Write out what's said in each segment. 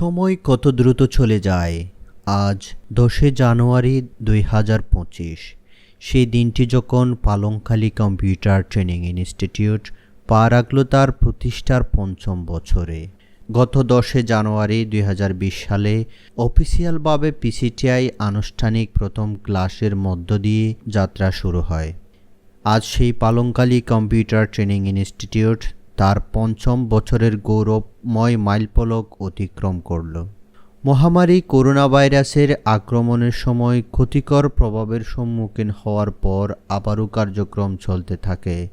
সময় কত দ্রুত চলে যায়? আজ দশে জানুয়ারি দুই হাজার পঁচিশ। সেই দিনটি যখন পালংখালী কম্পিউটার ট্রেনিং ইনস্টিটিউট পা রাখল তার প্রতিষ্ঠার পঞ্চম বছরে। গত দশে জানুয়ারি দুই হাজার বিশ সালে অফিসিয়ালভাবে পিসিটিআই আনুষ্ঠানিক প্রথম ক্লাসের মধ্য দিয়ে যাত্রা শুরু হয়। আজ সেই পালংকালী কম্পিউটার ট্রেনিং ইনস্টিটিউট তার পঞ্চম বছরের গৌরবময় মাইলফলক অতিক্রম করল। মহামারী করোনা ভাইরাসের আক্রমণের সময় ক্ষতিকর প্রভাবের সম্মুখীন হওয়ার পর আবারও কার্যক্রম চলতে থাকে।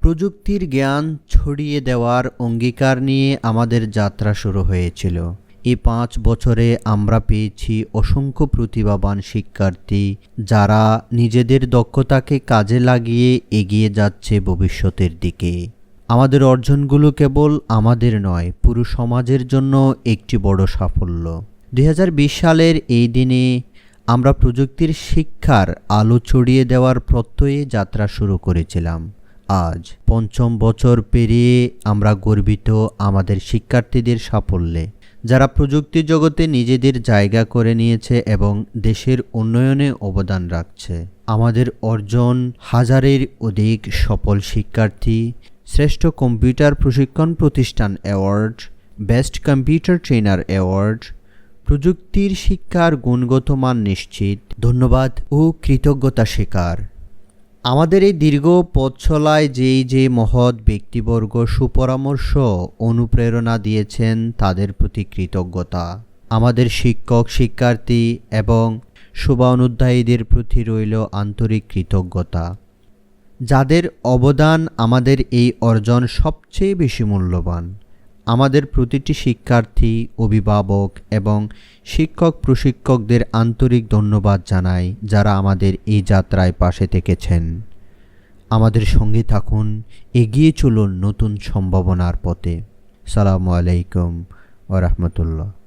প্রযুক্তির জ্ঞান ছড়িয়ে দেওয়ার অঙ্গীকার নিয়ে আমাদের যাত্রা শুরু হয়েছিল। এই পাঁচ বছরে আমরা পেয়েছি অসংখ্য প্রতিভাবান শিক্ষার্থী যারা নিজেদের দক্ষতাকে কাজে লাগিয়ে এগিয়ে যাচ্ছে ভবিষ্যতের দিকে। আমাদের অর্জনগুলো কেবল আমাদের নয়, পুরো সমাজের জন্য একটি বড় সাফল্য। দুই হাজার বিশ সালের এই দিনে আমরা প্রযুক্তির শিক্ষার আলো ছড়িয়ে দেওয়ার প্রত্যয়ে যাত্রা শুরু করেছিলাম। আজ পঞ্চম বছর পেরিয়ে আমরা গর্বিত আমাদের শিক্ষার্থীদের সাফল্যে। যারা প্রযুক্তি জগতে নিজেদের জায়গা করে নিয়েছে এবং দেশের উন্নয়নে অবদান রাখছে। আমাদের অর্জন হাজারের অধিক সফল শিক্ষার্থী শ্রেষ্ঠ কম্পিউটার প্রশিক্ষণ প্রতিষ্ঠান award, best computer trainer award, প্রযুক্তির শিক্ষার গুণগত মান নিশ্চিত। ধন্যবাদ ও কৃতজ্ঞতা স্বীকার। আমাদের এই দীর্ঘ পথ চলায় যেই যে মহৎ ব্যক্তিবর্গ সুপরামর্শ, অনুপ্রেরণা দিয়েছেন, তাদের প্রতি কৃতজ্ঞতা। আমাদের শিক্ষক, শিক্ষার্থী এবং শুভানুধ্যায়ীদের প্রতি রইল আন্তরিক কৃতজ্ঞতা। যাদের অবদান আমাদের এই অর্জন সবচেয়ে বেশি মূল্যবান। আমাদের প্রতিটি শিক্ষার্থী, অভিভাবক এবং শিক্ষক প্রশিক্ষকদের আন্তরিক ধন্যবাদ জানাই যারা আমাদের এই যাত্রায় পাশে থেকেছেন। আমাদের সঙ্গে থাকুন, এগিয়ে চলুন নতুন সম্ভাবনার পথে। সালামু আলাইকুম ওরহমতুল্লাহ